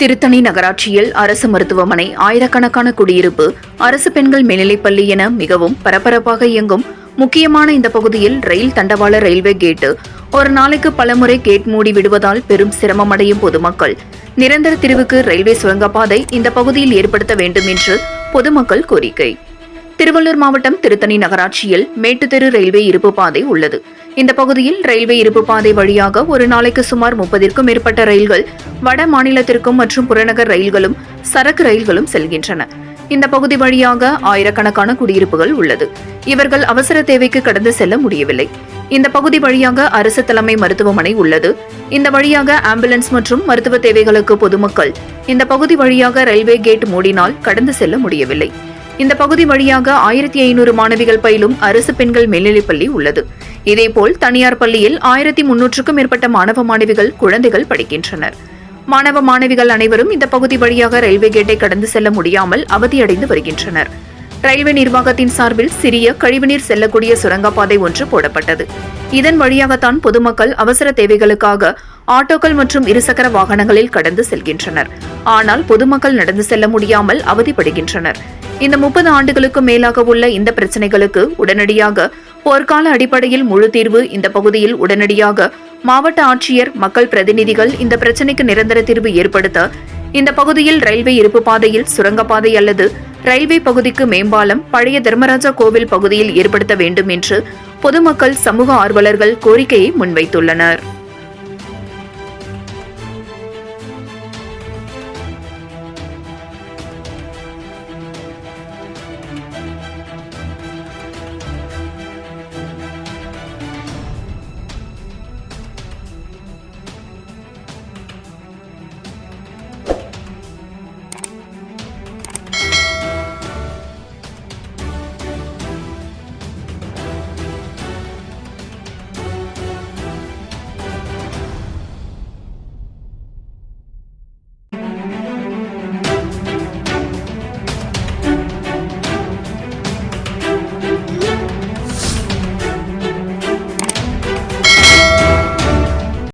திருத்தணி நகராட்சியில் அரசு மருத்துவமனை ஆயிரக்கணக்கான குடியிருப்பு அரசு பெண்கள் மேல்நிலைப்பள்ளி என மிகவும் பரபரப்பாக இயங்கும். முக்கியமான இந்த பகுதியில் ரயில் தண்டவாள ரயில்வே கேட்டு ஒரு நாளைக்கு பலமுறை கேட் மூடி விடுவதால் பெரும் சிரமமடையும் பொதுமக்கள். நிரந்தர தீர்வுக்கு ரயில்வே சுரங்கப்பாதை இந்த பகுதியில் ஏற்படுத்த வேண்டும் என்று பொதுமக்கள் கோரிக்கை. திருவள்ளூர் மாவட்டம் திருத்தணி நகராட்சியில் மேட்டுத்தெரு ரயில்வே இருப்பு பாதை உள்ளது. இந்த பகுதியில் ரயில்வே இருப்பு பாதை வழியாக ஒரு நாளைக்கு சுமார் முப்பதிற்கும் மேற்பட்ட ரயில்கள் வட மாநிலத்திற்கும் மற்றும் புறநகர் ரயில்களும் சரக்கு ரயில்களும் செல்கின்றன. இந்த பகுதி வழியாக ஆயிரக்கணக்கான குடியிருப்புகள் உள்ளது. இவர்கள் அவசர தேவைக்கு கடந்து செல்ல முடியவில்லை. இந்த பகுதி வழியாக அரசு தலைமை மருத்துவமனை உள்ளது. இந்த வழியாக ஆம்புலன்ஸ் மற்றும் மருத்துவ தேவைகளுக்கு பொதுமக்கள் இந்த பகுதி வழியாக ரயில்வே கேட் மூடினால் கடந்து செல்ல முடியவில்லை. இந்த பகுதி வழியாக ஆயிரத்தி ஐநூறு மாணவிகள் பயிலும் அரசு பெண்கள் மேல்நிலைப்பள்ளி உள்ளது. இதேபோல் தனியார் பள்ளியில் ஆயிரத்தி முன்னூற்றுக்கும் மேற்பட்ட மாணவ மாணவிகள் குழந்தைகள் படிக்கின்றனர். மாணவ மாணவிகள் அனைவரும் இந்த பகுதி வழியாக ரயில்வே கேட்டை கடந்து செல்ல முடியாமல் அவதியடைந்து வருகின்றனர். ரயில்வே நிர்வாகத்தின் சார்பில் சிறிய கழிவுநீர் செல்லக்கூடிய சுரங்கப்பாதை ஒன்று போடப்பட்டது. இதன் வழியாகத்தான் பொதுமக்கள் அவசர தேவைகளுக்காக ஆட்டோக்கள் மற்றும் இருசக்கர வாகனங்களில் கடந்து செல்கின்றனர். ஆனால் பொதுமக்கள் நடந்து செல்ல முடியாமல் அவதிப்படுகின்றனர். இந்த முப்பது ஆண்டுகளுக்கு மேலாக உள்ள இந்த பிரச்சனைகளுக்கு உடனடியாக போர்க்கால அடிப்படையில் முழு தீர்வு இந்த பகுதியில் உடனடியாக மாவட்ட ஆட்சியர் மக்கள் பிரதிநிதிகள் இந்த பிரச்சனைக்கு நிரந்தர தீர்வு ஏற்படுத்த இந்த பகுதியில் ரயில்வே இருப்பு பாதையில் சுரங்கப்பாதை அல்லது ரயில்வே பகுதிக்கு மேம்பாலம் பழைய தர்மராஜா கோவில் பகுதியில் ஏற்படுத்த வேண்டும் என்று பொதுமக்கள் சமூக ஆர்வலர்கள் கோரிக்கையை முன்வைத்துள்ளனர்.